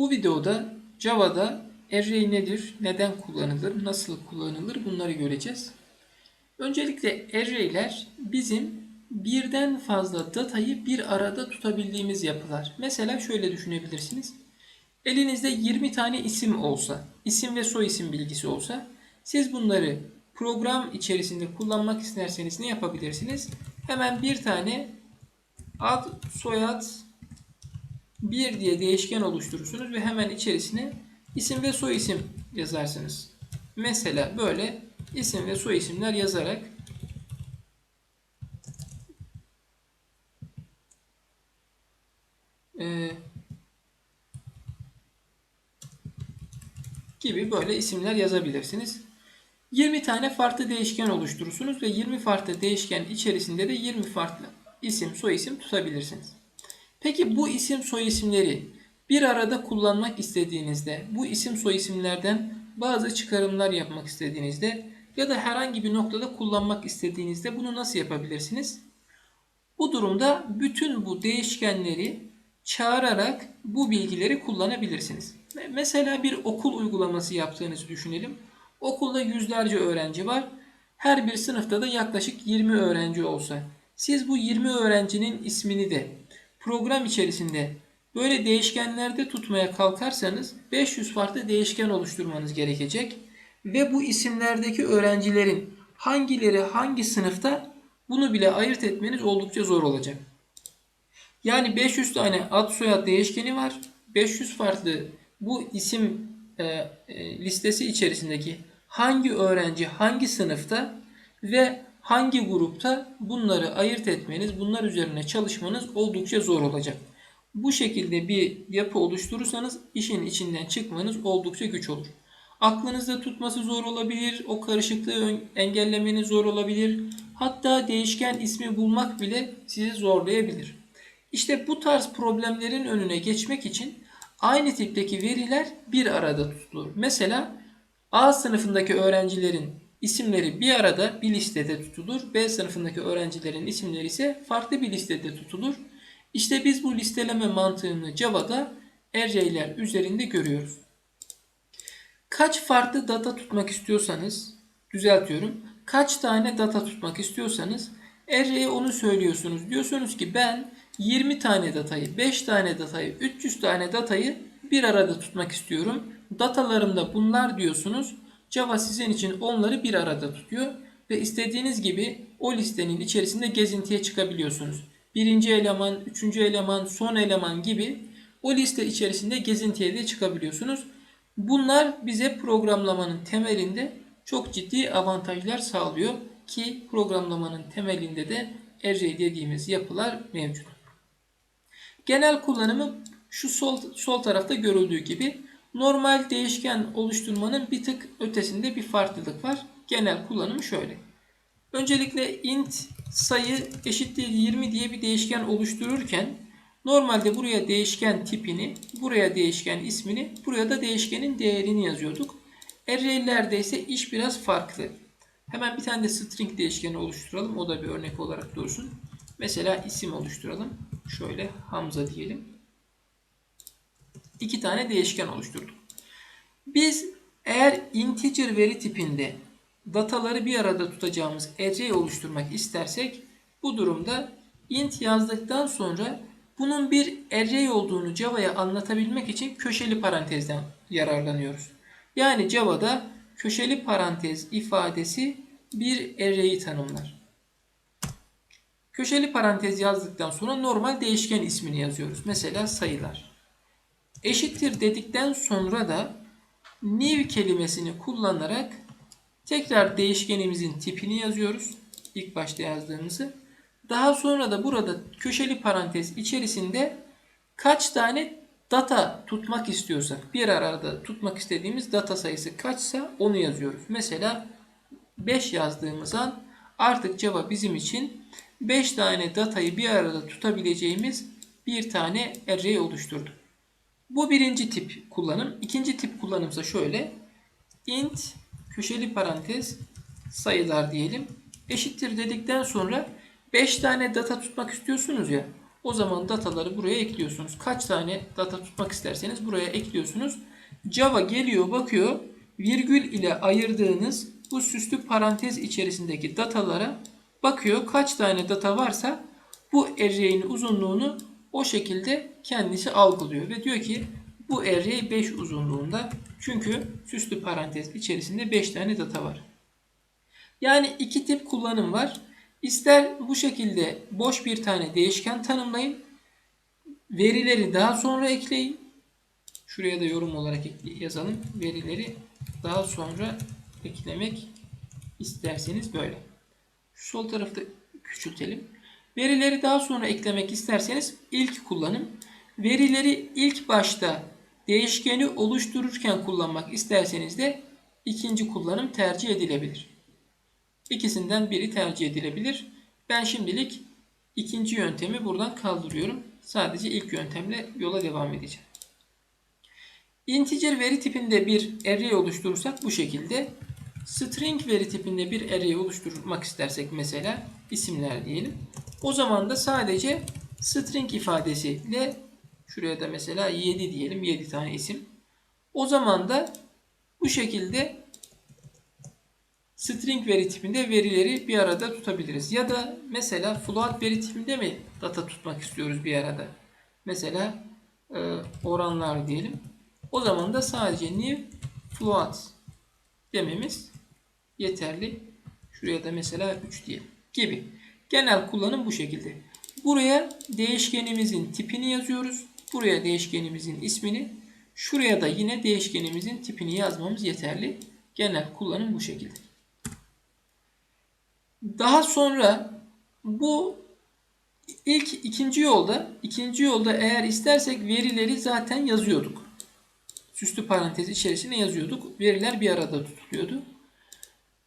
Bu videoda Java'da array nedir, neden kullanılır, nasıl kullanılır bunları göreceğiz. Öncelikle array'ler bizim birden fazla datayı bir arada tutabildiğimiz yapılar. Mesela şöyle düşünebilirsiniz. Elinizde 20 tane isim olsa, isim ve soy isim bilgisi olsa, siz bunları program içerisinde kullanmak isterseniz ne yapabilirsiniz? Hemen bir tane ad, soyad, 1 diye değişken oluşturursunuz ve hemen içerisine isim ve soy isim yazarsınız. Mesela böyle isim ve soy isimler yazarak e, gibi böyle isimler yazabilirsiniz. 20 tane farklı değişken oluşturursunuz ve 20 farklı değişken içerisinde de 20 farklı isim, soy isim tutabilirsiniz. Peki bu isim soy isimleri bir arada kullanmak istediğinizde, bu isim soy isimlerden bazı çıkarımlar yapmak istediğinizde ya da herhangi bir noktada kullanmak istediğinizde bunu nasıl yapabilirsiniz? Bu durumda bütün bu değişkenleri çağırarak bu bilgileri kullanabilirsiniz. Mesela bir okul uygulaması yaptığınızı düşünelim. Okulda yüzlerce öğrenci var. Her bir sınıfta da yaklaşık 20 öğrenci olsa. Siz bu 20 öğrencinin ismini de program içerisinde böyle değişkenlerde tutmaya kalkarsanız 500 farklı değişken oluşturmanız gerekecek. Ve bu isimlerdeki öğrencilerin hangileri hangi sınıfta bunu bile ayırt etmeniz oldukça zor olacak. Yani 500 tane ad soyad değişkeni var. 500 farklı bu isim e, e, listesi içerisindeki hangi öğrenci hangi sınıfta ve hangi grupta bunları ayırt etmeniz, bunlar üzerine çalışmanız oldukça zor olacak. Bu şekilde bir yapı oluşturursanız işin içinden çıkmanız oldukça güç olur. Aklınızda tutması zor olabilir, o karışıklığı engellemeniz zor olabilir. Hatta değişken ismi bulmak bile sizi zorlayabilir. İşte bu tarz problemlerin önüne geçmek için aynı tipteki veriler bir arada tutulur. Mesela A sınıfındaki öğrencilerin isimleri bir arada bir listede tutulur. B sınıfındaki öğrencilerin isimleri ise farklı bir listede tutulur. İşte biz bu listeleme mantığını Java'da array'ler üzerinde görüyoruz. Kaç farklı data tutmak istiyorsanız, düzeltiyorum, kaç tane data tutmak istiyorsanız array'e onu söylüyorsunuz. Diyorsunuz ki ben 20 tane datayı, 5 tane datayı, 300 tane datayı bir arada tutmak istiyorum. Datalarımda bunlar diyorsunuz. Java sizin için onları bir arada tutuyor ve istediğiniz gibi o listenin içerisinde gezintiye çıkabiliyorsunuz. Birinci eleman, üçüncü eleman, son eleman gibi o liste içerisinde gezintiye de çıkabiliyorsunuz. Bunlar bize programlamanın temelinde çok ciddi avantajlar sağlıyor ki programlamanın temelinde de array dediğimiz yapılar mevcut. Genel kullanımı şu sol, sol tarafta görüldüğü gibi normal değişken oluşturmanın bir tık ötesinde bir farklılık var. Genel kullanımı şöyle. Öncelikle int sayı eşittir 20 diye bir değişken oluştururken normalde buraya değişken tipini, buraya değişken ismini, buraya da değişkenin değerini yazıyorduk. Array'lerde ise iş biraz farklı. Hemen bir tane de string değişkeni oluşturalım. O da bir örnek olarak dursun. Mesela isim oluşturalım. Şöyle Hamza diyelim. İki tane değişken oluşturduk. Biz eğer integer veri tipinde dataları bir arada tutacağımız array oluşturmak istersek bu durumda int yazdıktan sonra bunun bir array olduğunu Java'ya anlatabilmek için köşeli parantezden yararlanıyoruz. Yani Java'da köşeli parantez ifadesi bir array'i tanımlar. Köşeli parantez yazdıktan sonra normal değişken ismini yazıyoruz. Mesela sayılar. Eşittir dedikten sonra da new kelimesini kullanarak tekrar değişkenimizin tipini yazıyoruz. İlk başta yazdığımızı. Daha sonra da burada köşeli parantez içerisinde kaç tane data tutmak istiyorsak bir arada tutmak istediğimiz data sayısı kaçsa onu yazıyoruz. Mesela 5 yazdığımız an artık Java bizim için 5 tane datayı bir arada tutabileceğimiz bir tane array oluşturdu. Bu birinci tip kullanım. İkinci tip kullanımsa şöyle. int köşeli parantez sayılar diyelim. Eşittir dedikten sonra 5 tane data tutmak istiyorsunuz ya. O zaman dataları buraya ekliyorsunuz. Kaç tane data tutmak isterseniz buraya ekliyorsunuz. Java geliyor bakıyor virgül ile ayırdığınız bu süslü parantez içerisindeki datalara bakıyor. Kaç tane data varsa bu array'in uzunluğunu o şekilde kendisi algılıyor ve diyor ki bu array 5 uzunluğunda çünkü süslü parantez içerisinde 5 tane data var. Yani iki tip kullanım var. İster bu şekilde boş bir tane değişken tanımlayın. Verileri daha sonra ekleyin. Şuraya da yorum olarak yazalım. Verileri daha sonra eklemek isterseniz böyle. Şu sol tarafta küçültelim. Verileri daha sonra eklemek isterseniz ilk kullanım. Verileri ilk başta değişkeni oluştururken kullanmak isterseniz de ikinci kullanım tercih edilebilir. İkisinden biri tercih edilebilir. Ben şimdilik ikinci yöntemi buradan kaldırıyorum. Sadece ilk yöntemle yola devam edeceğim. Integer veri tipinde bir array oluşturursak bu şekilde. String veri tipinde bir array oluşturmak istersek mesela isimler diyelim. O zaman da sadece string ifadesiyle şuraya da mesela 7 diyelim 7 tane isim. O zaman da bu şekilde string veri tipinde verileri bir arada tutabiliriz. Ya da mesela float veri tipinde mi data tutmak istiyoruz bir arada? Mesela e, oranlar diyelim. O zaman da sadece new float dememiz yeterli. Şuraya da mesela 3 diyelim gibi. Genel kullanım bu şekilde. Buraya değişkenimizin tipini yazıyoruz. Buraya değişkenimizin ismini. Şuraya da yine değişkenimizin tipini yazmamız yeterli. Genel kullanım bu şekilde. Daha sonra bu ilk ikinci yolda ikinci yolda eğer istersek verileri zaten yazıyorduk. Süslü parantez içerisine yazıyorduk. Veriler bir arada tutuluyordu.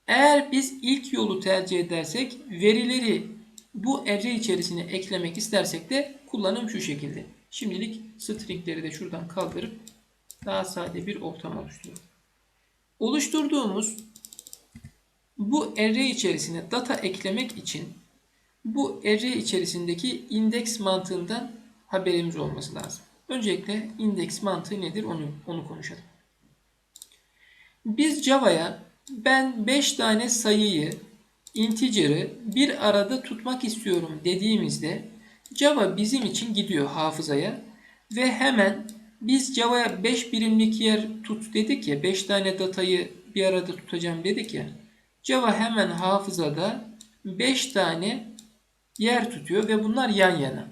Eğer biz ilk yolu tercih edersek verileri bu array içerisine eklemek istersek de kullanım şu şekilde. Şimdilik stringleri de şuradan kaldırıp daha sade bir ortam oluşturuyorum. Oluşturduğumuz bu array içerisine data eklemek için bu array içerisindeki indeks mantığından haberimiz olması lazım. Öncelikle indeks mantığı nedir onu, onu konuşalım. Biz Java'ya ben 5 tane sayıyı, integer'ı bir arada tutmak istiyorum dediğimizde Java bizim için gidiyor hafızaya ve hemen biz Java'ya 5 birimlik yer tut dedik ya 5 tane datayı bir arada tutacağım dedik ya Java hemen hafızada 5 tane yer tutuyor ve bunlar yan yana.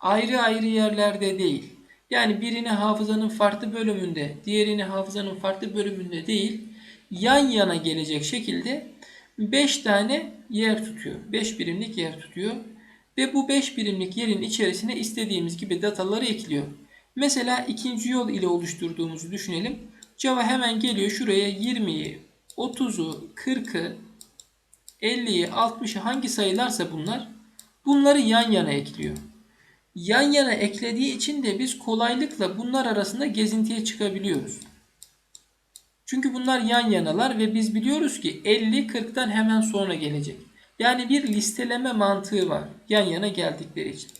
Ayrı ayrı yerlerde değil. Yani birini hafızanın farklı bölümünde, diğerini hafızanın farklı bölümünde değil, yan yana gelecek şekilde 5 tane yer tutuyor. 5 birimlik yer tutuyor. Ve bu 5 birimlik yerin içerisine istediğimiz gibi dataları ekliyor. Mesela ikinci yol ile oluşturduğumuzu düşünelim. Java hemen geliyor şuraya 20'yi, 30'u, 40'ı, 50'yi, 60'ı hangi sayılarsa bunlar bunları yan yana ekliyor. Yan yana eklediği için de biz kolaylıkla bunlar arasında gezintiye çıkabiliyoruz. Çünkü bunlar yan yanalar ve biz biliyoruz ki 50 40'tan hemen sonra gelecek. Yani bir listeleme mantığı var yan yana geldikleri için.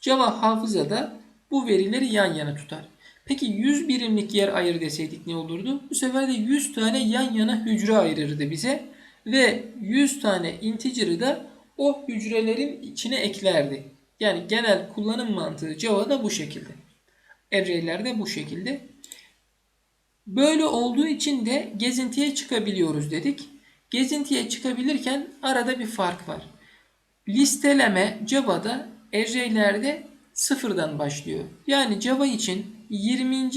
Java hafızada bu verileri yan yana tutar. Peki 100 birimlik yer ayır deseydik ne olurdu? Bu sefer de 100 tane yan yana hücre ayırırdı bize ve 100 tane integer'ı da o hücrelerin içine eklerdi. Yani genel kullanım mantığı Java'da bu şekilde. Array'ler de bu şekilde. Böyle olduğu için de gezintiye çıkabiliyoruz dedik. Gezintiye çıkabilirken arada bir fark var. Listeleme Java'da array'lerde sıfırdan başlıyor. Yani Java için 20.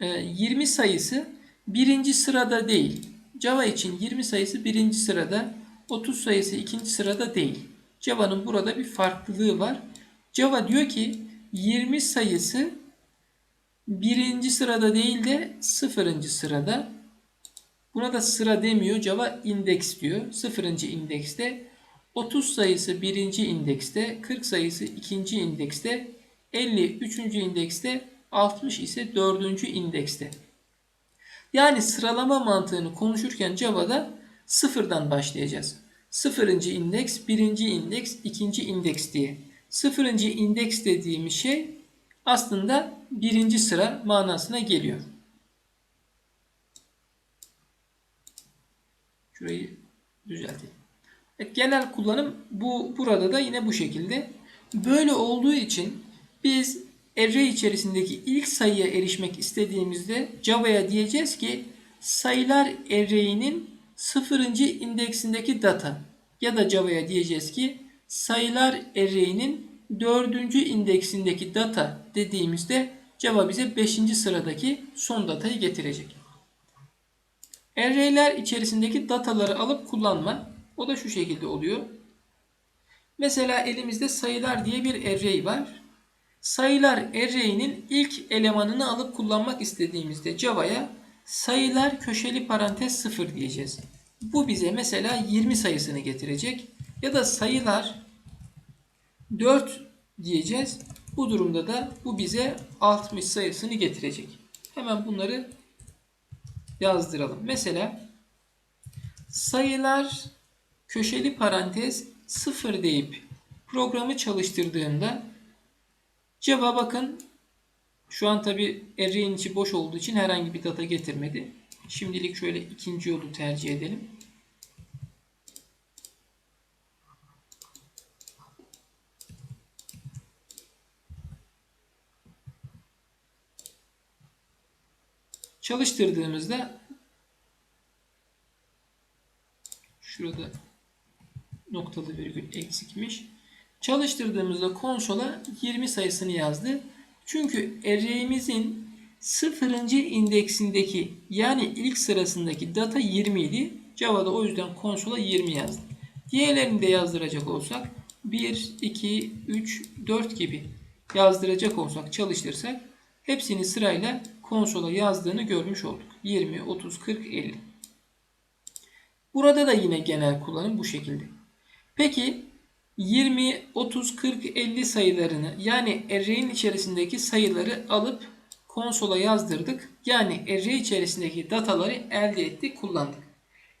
20 e, sayısı birinci sırada değil. Java için 20 sayısı birinci sırada, 30 sayısı ikinci sırada değil. Java'nın burada bir farklılığı var. Java diyor ki 20 sayısı birinci sırada değil de sıfırıncı sırada. Buna da sıra demiyor. Java indeks diyor. Sıfırıncı indekste. 30 sayısı birinci indekste. 40 sayısı ikinci indekste. 50 üçüncü indekste. 60 ise dördüncü indekste. Yani sıralama mantığını konuşurken Java'da sıfırdan başlayacağız. Sıfırıncı indeks, birinci indeks, ikinci indeks diye. sıfırıncı indeks dediğimiz şey aslında birinci sıra manasına geliyor. Şurayı düzeltelim. Evet, genel kullanım bu burada da yine bu şekilde. Böyle olduğu için biz array içerisindeki ilk sayıya erişmek istediğimizde Java'ya diyeceğiz ki sayılar array'inin sıfırıncı indeksindeki data ya da Java'ya diyeceğiz ki sayılar array'inin dördüncü indeksindeki data dediğimizde Java bize 5. sıradaki son datayı getirecek. Array'ler içerisindeki dataları alıp kullanma. O da şu şekilde oluyor. Mesela elimizde sayılar diye bir array var. Sayılar array'inin ilk elemanını alıp kullanmak istediğimizde Java'ya sayılar köşeli parantez 0 diyeceğiz. Bu bize mesela 20 sayısını getirecek. Ya da sayılar 4 diyeceğiz. Bu durumda da bu bize 60 sayısını getirecek. Hemen bunları yazdıralım. Mesela sayılar köşeli parantez 0 deyip programı çalıştırdığımda Java bakın şu an tabi array'in içi boş olduğu için herhangi bir data getirmedi. Şimdilik şöyle ikinci yolu tercih edelim. Çalıştırdığımızda şurada noktalı virgül eksikmiş. Çalıştırdığımızda konsola 20 sayısını yazdı. Çünkü array'imizin sıfırıncı indeksindeki yani ilk sırasındaki data 20 idi. Java'da o yüzden konsola 20 yazdı. Diğerlerini de yazdıracak olsak 1, 2, 3, 4 gibi yazdıracak olsak çalıştırsak hepsini sırayla konsola yazdığını görmüş olduk. 20, 30, 40, 50. Burada da yine genel kullanım bu şekilde. Peki 20, 30, 40, 50 sayılarını yani array'in içerisindeki sayıları alıp konsola yazdırdık. Yani array içerisindeki dataları elde ettik, kullandık.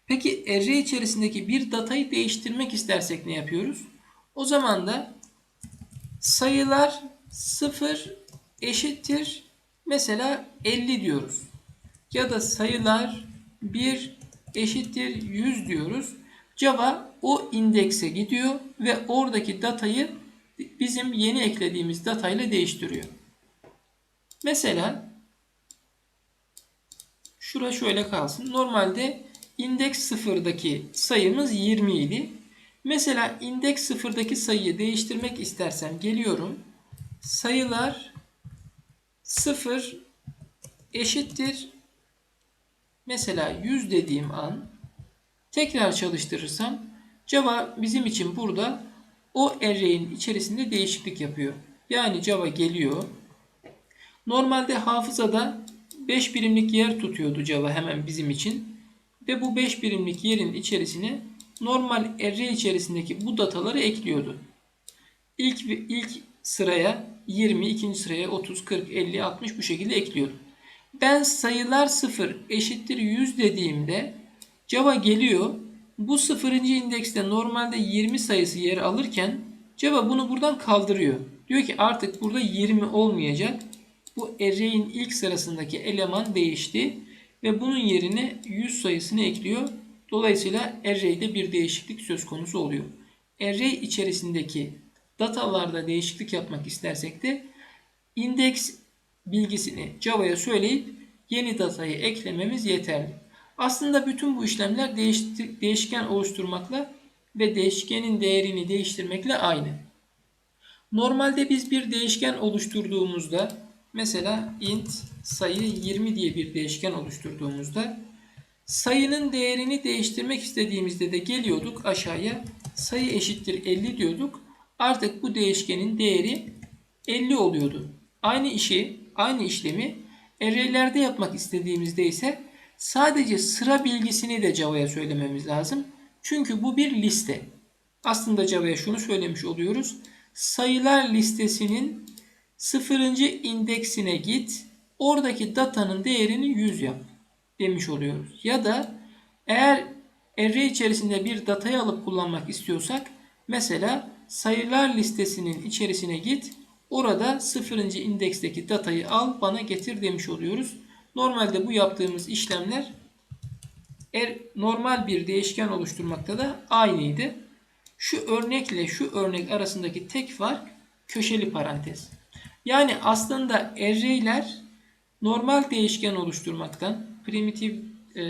Peki array içerisindeki bir datayı değiştirmek istersek ne yapıyoruz? O zaman da sayılar 0 eşittir mesela 50 diyoruz. Ya da sayılar 1 eşittir 100 diyoruz. Java o indekse gidiyor ve oradaki datayı bizim yeni eklediğimiz datayla değiştiriyor. Mesela şura şöyle kalsın. Normalde indeks sıfırdaki sayımız 20 idi. Mesela indeks sıfırdaki sayıyı değiştirmek istersem geliyorum. Sayılar 0 eşittir mesela 100 dediğim an tekrar çalıştırırsam Java bizim için burada o array'in içerisinde değişiklik yapıyor. Yani Java geliyor. Normalde hafızada 5 birimlik yer tutuyordu Java hemen bizim için. Ve bu 5 birimlik yerin içerisine normal array içerisindeki bu dataları ekliyordu. İlk ilk sıraya 20, ikinci sıraya 30, 40, 50, 60 bu şekilde ekliyordum. Ben sayılar 0 eşittir 100 dediğimde Java geliyor. Bu sıfırıncı indekste normalde 20 sayısı yer alırken Java bunu buradan kaldırıyor. Diyor ki artık burada 20 olmayacak. Bu array'in ilk sırasındaki eleman değişti ve bunun yerine 100 sayısını ekliyor. Dolayısıyla array'de bir değişiklik söz konusu oluyor. Array içerisindeki datalarda değişiklik yapmak istersek de indeks bilgisini Java'ya söyleyip yeni datayı eklememiz yeterli. Aslında bütün bu işlemler değişken oluşturmakla ve değişkenin değerini değiştirmekle aynı. Normalde biz bir değişken oluşturduğumuzda mesela int sayı 20 diye bir değişken oluşturduğumuzda sayının değerini değiştirmek istediğimizde de geliyorduk aşağıya sayı eşittir 50 diyorduk. Artık bu değişkenin değeri 50 oluyordu. Aynı işi, aynı işlemi array'lerde yapmak istediğimizde ise sadece sıra bilgisini de Java'ya söylememiz lazım. Çünkü bu bir liste. Aslında Java'ya şunu söylemiş oluyoruz. Sayılar listesinin sıfırıncı indeksine git. Oradaki datanın değerini 100 yap demiş oluyoruz. Ya da eğer array içerisinde bir datayı alıp kullanmak istiyorsak mesela sayılar listesinin içerisine git. Orada sıfırıncı indeksteki datayı al bana getir demiş oluyoruz. Normalde bu yaptığımız işlemler er, normal bir değişken oluşturmakta da aynıydı. Şu örnekle şu örnek arasındaki tek fark köşeli parantez. Yani aslında array'ler normal değişken oluşturmaktan primitif e,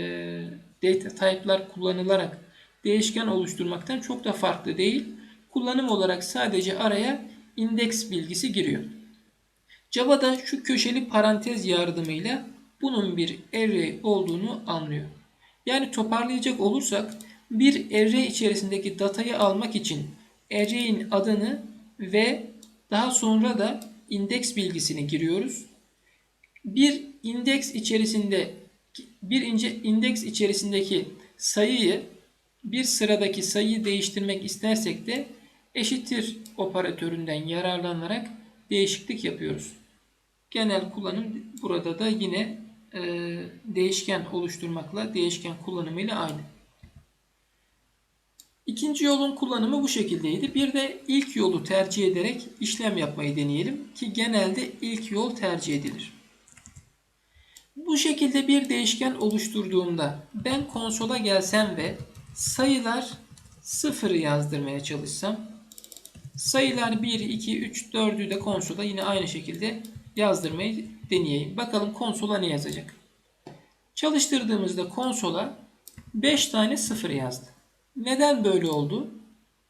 data type'lar kullanılarak değişken oluşturmaktan çok da farklı değil. Kullanım olarak sadece araya indeks bilgisi giriyor. Java'da şu köşeli parantez yardımıyla bunun bir array olduğunu anlıyor. Yani toparlayacak olursak bir array içerisindeki datayı almak için array'in adını ve daha sonra da indeks bilgisini giriyoruz. Bir indeks içerisinde bir ince indeks içerisindeki sayıyı bir sıradaki sayıyı değiştirmek istersek de eşittir operatöründen yararlanarak değişiklik yapıyoruz. Genel kullanım burada da yine e, değişken oluşturmakla değişken kullanımıyla aynı. İkinci yolun kullanımı bu şekildeydi. Bir de ilk yolu tercih ederek işlem yapmayı deneyelim ki genelde ilk yol tercih edilir. Bu şekilde bir değişken oluşturduğumda ben konsola gelsem ve sayılar 0'ı yazdırmaya çalışsam sayılar 1, 2, 3, 4'ü de konsola yine aynı şekilde yazdırmayı deneyeyim. Bakalım konsola ne yazacak. Çalıştırdığımızda konsola 5 tane 0 yazdı. Neden böyle oldu?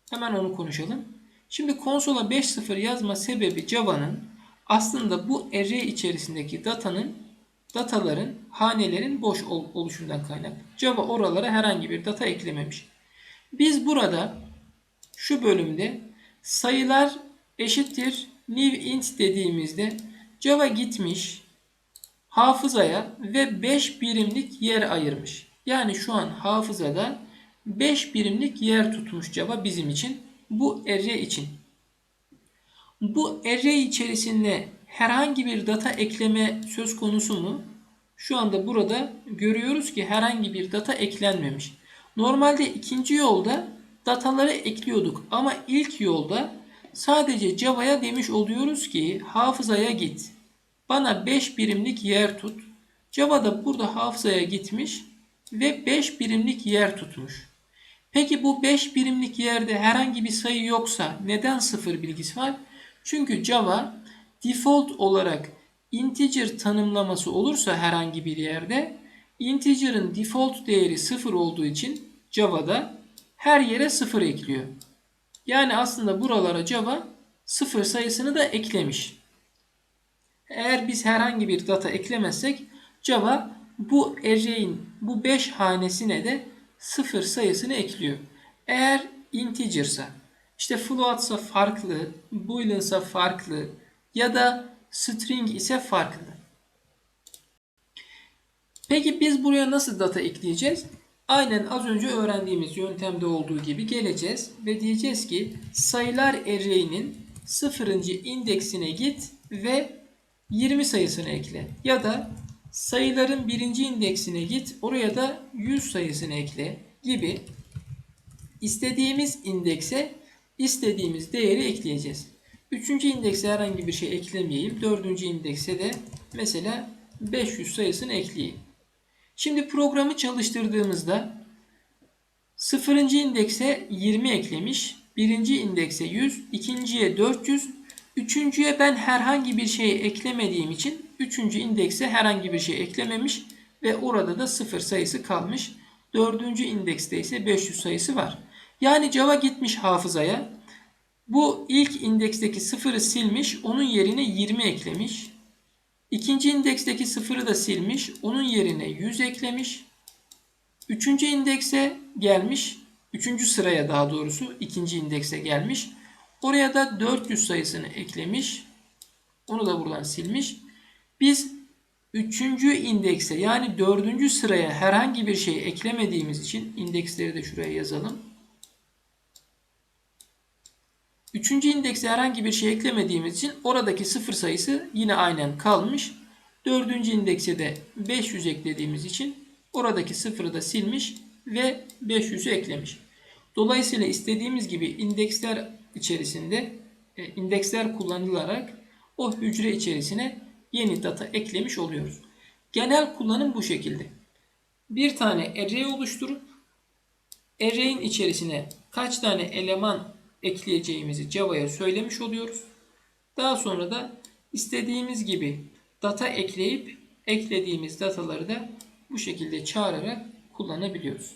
Hemen onu konuşalım. Şimdi konsola 5.0 yazma sebebi Java'nın aslında bu array içerisindeki datanın dataların, hanelerin boş oluşundan kaynaklı. Java oralara herhangi bir data eklememiş. Biz burada şu bölümde sayılar eşittir new int dediğimizde Java gitmiş hafızaya ve 5 birimlik yer ayırmış. Yani şu an hafızada 5 birimlik yer tutmuş Java bizim için. Bu array için. Bu array içerisinde herhangi bir data ekleme söz konusu mu? Şu anda burada görüyoruz ki herhangi bir data eklenmemiş. Normalde ikinci yolda dataları ekliyorduk ama ilk yolda sadece Java'ya demiş oluyoruz ki hafızaya git. Bana 5 birimlik yer tut. Java da burada hafızaya gitmiş ve 5 birimlik yer tutmuş. Peki bu 5 birimlik yerde herhangi bir sayı yoksa neden 0 bilgisi var? Çünkü Java default olarak integer tanımlaması olursa herhangi bir yerde integer'ın default değeri 0 olduğu için Java'da her yere 0 ekliyor. Yani aslında buralara Java 0 sayısını da eklemiş. Eğer biz herhangi bir data eklemezsek Java bu array'in bu 5 hanesine de 0 sayısını ekliyor. Eğer integer'sa işte float'sa farklı, boolean'sa farklı ya da string ise farklı. Peki biz buraya nasıl data ekleyeceğiz? Aynen az önce öğrendiğimiz yöntemde olduğu gibi geleceğiz ve diyeceğiz ki sayılar array'inin 0. indeksine git ve 20 sayısını ekle. Ya da sayıların birinci indeksine git oraya da 100 sayısını ekle gibi istediğimiz indekse istediğimiz değeri ekleyeceğiz. Üçüncü indekse herhangi bir şey eklemeyeyim. Dördüncü indekse de mesela 500 sayısını ekleyeyim. Şimdi programı çalıştırdığımızda sıfırıncı indekse 20 eklemiş. Birinci indekse 100, ikinciye 400, üçüncüye ben herhangi bir şey eklemediğim için üçüncü indekse herhangi bir şey eklememiş ve orada da sıfır sayısı kalmış. Dördüncü indekste ise 500 sayısı var. Yani Java gitmiş hafızaya. Bu ilk indeksteki sıfırı silmiş. Onun yerine 20 eklemiş. İkinci indeksteki sıfırı da silmiş. Onun yerine 100 eklemiş. Üçüncü indekse gelmiş. Üçüncü sıraya daha doğrusu ikinci indekse gelmiş. Oraya da 400 sayısını eklemiş. Onu da buradan silmiş. Biz üçüncü indekse yani dördüncü sıraya herhangi bir şey eklemediğimiz için indeksleri de şuraya yazalım. Üçüncü indekse herhangi bir şey eklemediğimiz için oradaki sıfır sayısı yine aynen kalmış. Dördüncü indekse de 500 eklediğimiz için oradaki sıfırı da silmiş ve 500'ü eklemiş. Dolayısıyla istediğimiz gibi indeksler içerisinde e, indeksler kullanılarak o hücre içerisine yeni data eklemiş oluyoruz. Genel kullanım bu şekilde. Bir tane array oluşturup array'in içerisine kaç tane eleman ekleyeceğimizi Java'ya söylemiş oluyoruz. Daha sonra da istediğimiz gibi data ekleyip eklediğimiz dataları da bu şekilde çağırarak kullanabiliyoruz.